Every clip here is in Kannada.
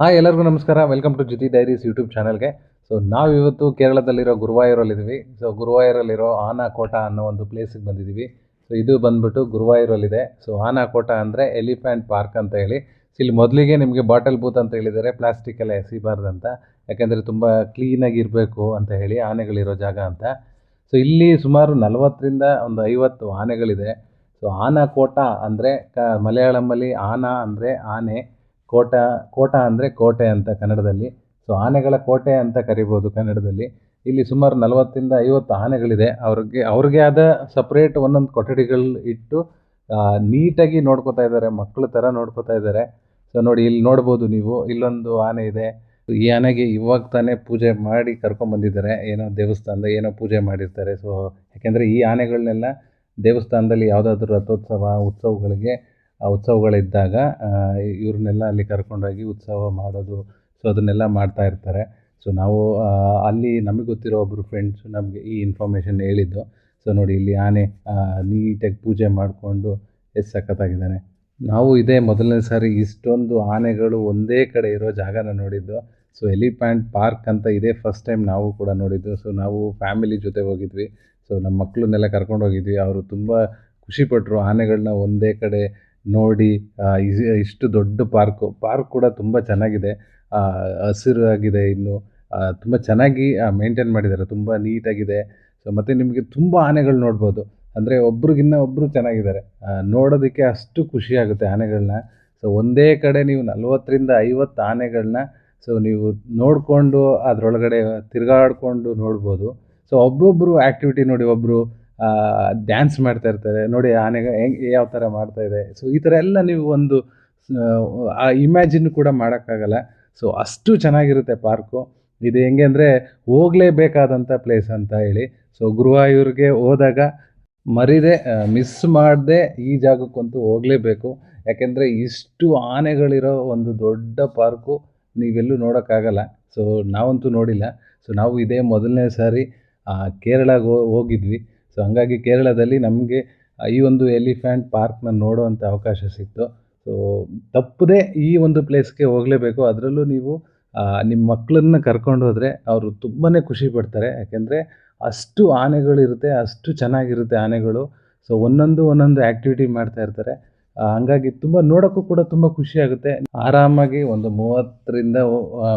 ಹಾಯ್, ಎಲ್ಲರಿಗೂ ನಮಸ್ಕಾರ. Welcome to Jyothi diaries YouTube ಚಾನಲ್ಗೆ ಸೊ ನಾವಿವತ್ತು ಕೇರಳದಲ್ಲಿರೋ ಗುರುವಾಯೂರಲ್ಲಿದ್ದೀವಿ. ಸೊ ಗುರುವಾಯೂರಲ್ಲಿರೋ ಆನಾಕೋಟ ಅನ್ನೋ ಒಂದು ಪ್ಲೇಸಿಗೆ ಬಂದಿದ್ದೀವಿ. ಸೊ ಇದು ಬಂದ್ಬಿಟ್ಟು ಗುರುವಾಯೂರಲ್ಲಿದೆ. ಸೊ ಆನಾಕೋಟ ಅಂದರೆ ಎಲಿಫೆಂಟ್ ಪಾರ್ಕ್ ಅಂತ ಹೇಳಿ. ಸೊ ಇಲ್ಲಿ ಮೊದಲಿಗೆ ನಿಮಗೆ ಬಾಟಲ್ ಬೂತ್ ಅಂತ ಹೇಳಿದ್ದಾರೆ. ಪ್ಲಾಸ್ಟಿಕ್ ಎಲ್ಲ ಎಸಿಬಾರ್ದಂತ ಯಾಕೆಂದರೆ ತುಂಬ ಕ್ಲೀನಾಗಿರಬೇಕು ಅಂತ ಹೇಳಿ ಆನೆಗಳಿರೋ ಜಾಗ ಅಂತ. ಸೊ ಇಲ್ಲಿ ಸುಮಾರು ನಲವತ್ತರಿಂದ ಒಂದು ಐವತ್ತು ಆನೆಗಳಿದೆ. ಸೊ ಆನಾಕೋಟ ಅಂದರೆ ಕ ಮಲಯಾಳಮಲ್ಲಿ ಆನ ಅಂದರೆ ಆನೆ. ಕೋಟ ಕೋಟ ಅಂದರೆ ಕೋಟೆ ಅಂತ ಕನ್ನಡದಲ್ಲಿ. ಸೊ ಆನೆಗಳ ಕೋಟೆ ಅಂತ ಕರಿಬೋದು ಕನ್ನಡದಲ್ಲಿ. ಇಲ್ಲಿ ಸುಮಾರು ನಲವತ್ತರಿಂದ ಐವತ್ತು ಆನೆಗಳಿದೆ. ಅವ್ರಿಗೆ ಅವ್ರಿಗೆ ಆದ ಸಪ್ರೇಟ್ ಒಂದೊಂದು ಕೊಠಡಿಗಳು ಇಟ್ಟು ನೀಟಾಗಿ ನೋಡ್ಕೋತಾ ಇದ್ದಾರೆ ಮಕ್ಕಳ ಥರ ನೋಡ್ಕೋತಾ ಇದ್ದಾರೆ. ಸೊ ನೋಡಿ, ಇಲ್ಲಿ ನೋಡ್ಬೋದು ನೀವು, ಇಲ್ಲೊಂದು ಆನೆ ಇದೆ. ಈ ಆನೆಗೆ ಇವಾಗ ತಾನೇ ಪೂಜೆ ಮಾಡಿ ಕರ್ಕೊಂಬಂದಿದ್ದಾರೆ ಏನೋ ದೇವಸ್ಥಾನದ ಏನೋ ಪೂಜೆ ಮಾಡಿರ್ತಾರೆ. ಸೊ ಯಾಕೆಂದರೆ ಈ ಆನೆಗಳನ್ನೆಲ್ಲ ದೇವಸ್ಥಾನದಲ್ಲಿ ಯಾವುದಾದ್ರೂ ರಥೋತ್ಸವ, ಉತ್ಸವಗಳಿಗೆ ಉತ್ಸವಗಳಿದ್ದಾಗ ಇವ್ರನ್ನೆಲ್ಲ ಅಲ್ಲಿ ಕರ್ಕೊಂಡೋಗಿ ಉತ್ಸವ ಮಾಡೋದು ಸೊ ಅದನ್ನೆಲ್ಲ ಮಾಡ್ತಾ ಇರ್ತಾರೆ. ಸೊ ನಾವು ಅಲ್ಲಿ ನಮಗೆ ಗೊತ್ತಿರೋ ಒಬ್ಬರು ಫ್ರೆಂಡ್ಸು ನಮಗೆ ಈ ಇನ್ಫಾರ್ಮೇಷನ್ ಹೇಳಿದ್ದು. ಸೊ ನೋಡಿ ಇಲ್ಲಿ ಆನೆ ನೀಟಾಗಿ ಪೂಜೆ ಮಾಡಿಕೊಂಡು ಎಷ್ಟು ಸಖತ್ತಾಗಿದ್ದಾನೆ ನಾವು ಇದೇ ಮೊದಲನೇ ಸಾರಿ ಇಷ್ಟೊಂದು ಆನೆಗಳು ಒಂದೇ ಕಡೆ ಇರೋ ಜಾಗನ ನೋಡಿದ್ದು. ಸೊ ಎಲಿಫ್ಯಾಂಟ್ ಪಾರ್ಕ್ ಅಂತ ಇದೇ ಫಸ್ಟ್ ಟೈಮ್ ನಾವು ಕೂಡ ನೋಡಿದ್ದು. ಸೊ ನಾವು ಫ್ಯಾಮಿಲಿ ಜೊತೆ ಹೋಗಿದ್ವಿ. ಸೊ ನಮ್ಮ ಮಕ್ಕಳನ್ನೆಲ್ಲ ಕರ್ಕೊಂಡು ಹೋಗಿದ್ವಿ ಅವರು ತುಂಬ ಖುಷಿಪಟ್ಟರು ಆನೆಗಳನ್ನ ಒಂದೇ ಕಡೆ ನೋಡಿ ಇಷ್ಟು ದೊಡ್ಡ ಪಾರ್ಕು, ಪಾರ್ಕ್ ಕೂಡ ತುಂಬ ಚೆನ್ನಾಗಿದೆ. ಹಸಿರು ಆಗಿದೆ ಇನ್ನು. ತುಂಬ ಚೆನ್ನಾಗಿ ಮೇಂಟೈನ್ ಮಾಡಿದ್ದಾರೆ. ತುಂಬ ನೀಟಾಗಿದೆ ಸೊ ಮತ್ತು ನಿಮಗೆ ತುಂಬ ಆನೆಗಳು ನೋಡ್ಬೋದು. ಅಂದರೆ ಒಬ್ರಿಗಿನ್ನ ಒಬ್ಬರು ಚೆನ್ನಾಗಿದ್ದಾರೆ. ನೋಡೋದಕ್ಕೆ ಅಷ್ಟು ಖುಷಿ ಆಗುತ್ತೆ ಆನೆಗಳನ್ನ ಸೊ ಒಂದೇ ಕಡೆ ನೀವು ನಲ್ವತ್ತರಿಂದ ಐವತ್ತು ಆನೆಗಳನ್ನ ಸೊ ನೀವು ನೋಡಿಕೊಂಡು ಅದರೊಳಗಡೆ ತಿರುಗಾಡ್ಕೊಂಡು ನೋಡ್ಬೋದು. ಸೊ ಒಬ್ಬೊಬ್ಬರು ಆ್ಯಕ್ಟಿವಿಟಿ ನೋಡಿ ಒಬ್ಬರು ಡ್ಯಾನ್ಸ್ ಮಾಡ್ತಾ ಇರ್ತಾರೆ. ನೋಡಿ, ಆನೆಗೆ ಹೆಂಗೆ, ಯಾವ ಥರ ಮಾಡ್ತಾ ಇದೆ. ಸೊ ಈ ಥರ ಎಲ್ಲ ನೀವು ಒಂದು, ಆ ಇಮ್ಯಾಜಿನ್ ಕೂಡ ಮಾಡೋಕ್ಕಾಗಲ್ಲ. ಸೊ ಅಷ್ಟು ಚೆನ್ನಾಗಿರುತ್ತೆ ಪಾರ್ಕು ಇದು ಹೆಂಗೆ ಅಂದರೆ ಹೋಗಲೇಬೇಕಾದಂಥ ಪ್ಲೇಸ್ ಅಂತ ಹೇಳಿ. ಸೊ ಗುರುವಾಯೂರಿಗೆ ಹೋದಾಗ ಮರಿದೆ ಮಿಸ್ ಮಾಡದೆ ಈ ಜಾಗಕ್ಕಂತೂ ಹೋಗಲೇಬೇಕು. ಯಾಕೆಂದರೆ ಇಷ್ಟು ಆನೆಗಳಿರೋ ಒಂದು ದೊಡ್ಡ ಪಾರ್ಕು ನೀವೆಲ್ಲೂ ನೋಡೋಕ್ಕಾಗಲ್ಲ. ಸೊ ನಾವಂತೂ ನೋಡಿಲ್ಲ. ಸೊ ನಾವು ಇದೇ ಮೊದಲನೇ ಸಾರಿ ಕೇರಳಗೆ ಹೋಗಿದ್ವಿ. ಸೊ ಹಂಗಾಗಿ ಕೇರಳದಲ್ಲಿ ನಮಗೆ ಈ ಒಂದು ಎಲಿಫ್ಯಾಂಟ್ ಪಾರ್ಕ್ನ ನೋಡುವಂಥ ಅವಕಾಶ ಸಿಕ್ತು. ಸೊ ತಪ್ಪದೇ ಈ ಒಂದು ಪ್ಲೇಸ್ಗೆ ಹೋಗಲೇಬೇಕು. ಅದರಲ್ಲೂ ನೀವು ನಿಮ್ಮ ಮಕ್ಕಳನ್ನ ಕರ್ಕೊಂಡು ಹೋದರೆ ಅವರು ತುಂಬಾ ಖುಷಿ ಪಡ್ತಾರೆ. ಯಾಕೆಂದರೆ ಅಷ್ಟು ಆನೆಗಳಿರುತ್ತೆ ಅಷ್ಟು ಚೆನ್ನಾಗಿರುತ್ತೆ ಆನೆಗಳು. ಸೊ ಒಂದೊಂದು ಒಂದೊಂದು ಆ್ಯಕ್ಟಿವಿಟಿ ಮಾಡ್ತಾ ಇರ್ತಾರೆ. ಹಂಗಾಗಿ ತುಂಬ ನೋಡೋಕ್ಕೂ ಕೂಡ ತುಂಬ ಖುಷಿ ಆಗುತ್ತೆ. ಆರಾಮಾಗಿ ಒಂದು ಮೂವತ್ತರಿಂದ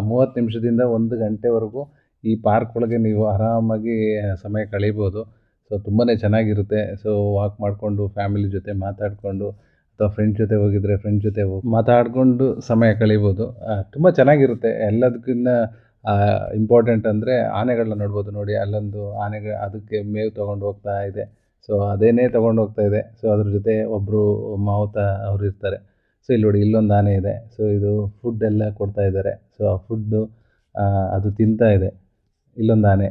ಮೂವತ್ತು ನಿಮಿಷದಿಂದ ಒಂದು ಗಂಟೆವರೆಗೂ ಈ ಪಾರ್ಕ್ ಒಳಗೆ ನೀವು ಆರಾಮಾಗಿ ಸಮಯ ಕಳೀಬೋದು. ಸೊ ತುಂಬಾ ಚೆನ್ನಾಗಿರುತ್ತೆ. ಸೊ ವಾಕ್ ಮಾಡಿಕೊಂಡು ಫ್ಯಾಮಿಲಿ ಜೊತೆ ಮಾತಾಡಿಕೊಂಡು, ಅಥವಾ ಫ್ರೆಂಡ್ ಜೊತೆ ಹೋಗಿದ್ರೆ ಫ್ರೆಂಡ್ ಜೊತೆ ಹೋಗಿ ಮಾತಾಡಿಕೊಂಡು ಸಮಯ ಕಳೀಬೋದು. ತುಂಬ ಚೆನ್ನಾಗಿರುತ್ತೆ. ಎಲ್ಲದಕ್ಕಿಂತ ಇಂಪಾರ್ಟೆಂಟ್ ಅಂದರೆ ಆನೆಗಳನ್ನ ನೋಡ್ಬೋದು ನೋಡಿ. ಅಲ್ಲೊಂದು ಆನೆ ಅದಕ್ಕೆ ಮೇವು ತೊಗೊಂಡು ಹೋಗ್ತಾ ಇದೆ. ಸೊ ಅದೇನೇ ತೊಗೊಂಡು ಹೋಗ್ತಾ ಇದೆ. ಸೊ ಅದ್ರ ಜೊತೆ ಒಬ್ಬರು ಮಾವುತ ಅವರು ಇರ್ತಾರೆ. ಸೊ ಇಲ್ಲಿ ನೋಡಿ ಇಲ್ಲೊಂದು ಆನೆ ಇದೆ. ಸೊ ಇದು ಫುಡ್ ಎಲ್ಲ ಕೊಡ್ತಾ ಇದ್ದಾರೆ. ಸೊ ಆ ಫುಡ್ಡು ಅದು ತಿಂತಾ ಇದೆ. ಇಲ್ಲೊಂದು ಆನೆ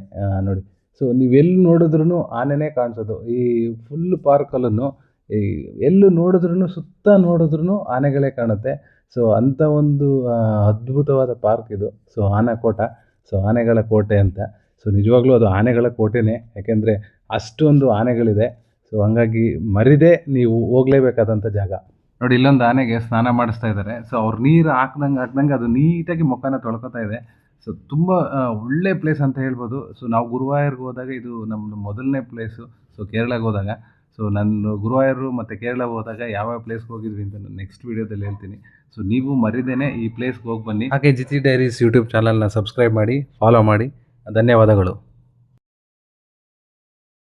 ನೋಡಿ. ಸೊ ನೀವೆಲ್ಲಿ ನೋಡಿದ್ರೂ ಆನೆನೇ ಕಾಣಿಸೋದು. ಈ ಫುಲ್ ಪಾರ್ಕಲ್ಲೂ ಈ ಎಲ್ಲೂ ನೋಡಿದ್ರೂ ಸುತ್ತ ನೋಡಿದ್ರೂ ಆನೆಗಳೇ ಕಾಣುತ್ತೆ. ಸೊ ಅಂಥ ಒಂದು ಅದ್ಭುತವಾದ ಪಾರ್ಕ್ ಇದು. ಸೊ ಆನಕೋಟ ಸೊ ಆನೆಗಳ ಕೋಟೆ ಅಂತ. ಸೊ ನಿಜವಾಗ್ಲೂ ಅದು ಆನೆಗಳ ಕೋಟೆನೇ. ಯಾಕೆಂದರೆ ಅಷ್ಟೊಂದು ಆನೆಗಳಿದೆ. ಸೊ ಹಂಗಾಗಿ ಮರಿದೇ ನೀವು ಹೋಗಲೇಬೇಕಾದಂಥ ಜಾಗ. ನೋಡಿ, ಇಲ್ಲೊಂದು ಆನೆಗೆ ಸ್ನಾನ ಮಾಡಿಸ್ತಾ ಇದ್ದಾರೆ. ಸೊ ಅವ್ರು ನೀರು ಹಾಕ್ದಂಗೆ ಹಾಕ್ದಂಗೆ ಅದು ನೀಟಾಗಿ ಮುಖನ ತೊಳ್ಕೊತಾ ಇದೆ. ಸೊ ತುಂಬ ಒಳ್ಳೆ ಪ್ಲೇಸ್ ಅಂತ ಹೇಳ್ಬೋದು. ಸೊ ನಾವು ಗುರುವಾಯೂರ್ಗೆ ಹೋದಾಗ ಇದು ನಮ್ಮದು ಮೊದಲನೇ ಪ್ಲೇಸು ಸೊ ಕೇರಳಗೆ ಹೋದಾಗ. ಸೊ ನಾನು ಗುರುವಾಯೂರು ಮತ್ತು ಕೇರಳ ಹೋದಾಗ ಯಾವ್ಯಾವ ಪ್ಲೇಸ್ಗೆ ಹೋಗಿದ್ವಿ ಅಂತ ನೆಕ್ಸ್ಟ್ ವೀಡಿಯೋದಲ್ಲಿ ಹೇಳ್ತೀನಿ. ಸೊ ನೀವು ಮರಿದೇನೆ ಈ ಪ್ಲೇಸ್ಗೆ ಹೋಗಿ ಬನ್ನಿ. ಹಾಗೆ ಜಿತಿ ಡೈರೀಸ್ ಯೂಟ್ಯೂಬ್ ಚಾನಲ್ನ ಸಬ್ಸ್ಕ್ರೈಬ್ ಮಾಡಿ ಫಾಲೋ ಮಾಡಿ. ಧನ್ಯವಾದಗಳು.